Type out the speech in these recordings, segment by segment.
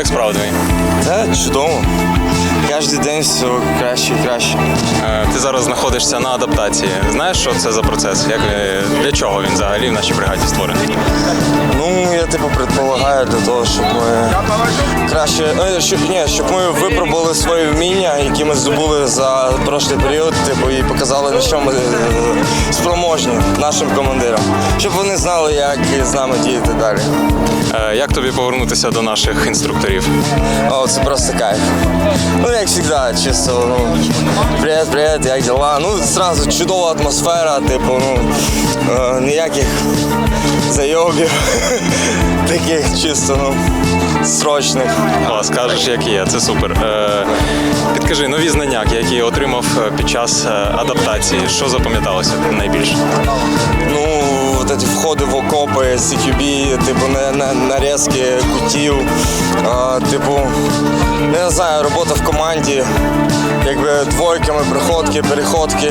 Як справи твої? Та чудово. Кожен день все краще і краще. Е, Ти зараз знаходишся на адаптації. Знаєш, що це за процес? Як, е, для чого він взагалі в нашій бригаді створений? Ну, я типу предполагаю для того, щоб ми краще, е, щоб, ні, щоб ми випробували свої вміння, які ми здобули за прошлий період, типу, і показали, на що ми е, спроможні нашим командирам, щоб вони знали, як з нами діяти далі. Е, Як тобі повернутися до наших інструкторів? О, це просто кайф. Ну, як завжди, чисто, ну, привіт, привіт, як діла? Ну, зразу чудова атмосфера, типу, ну, ніяких зайобів, таких чисто, ну, срочних. Клас, кажеш, як є, це супер. Е, Підкажи нові знання, які отримав е, під час е, адаптації. Що запам'яталося найбільше? Ну, вот эти входи в окопи, CQB, типу, на, на, нарізки кутів, а, типу, не знаю, робота в команді, двойками, приходки, переходки.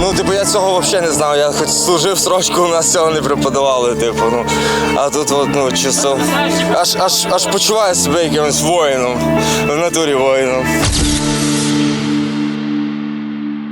Ну, типу, я цього взагалі не знав. Я хоч служив строчку, у нас цього не преподавали, типу, ну. А тут от, ну, чисто аж, аж, аж почуваю себе якимось воїном, в натурі воїном.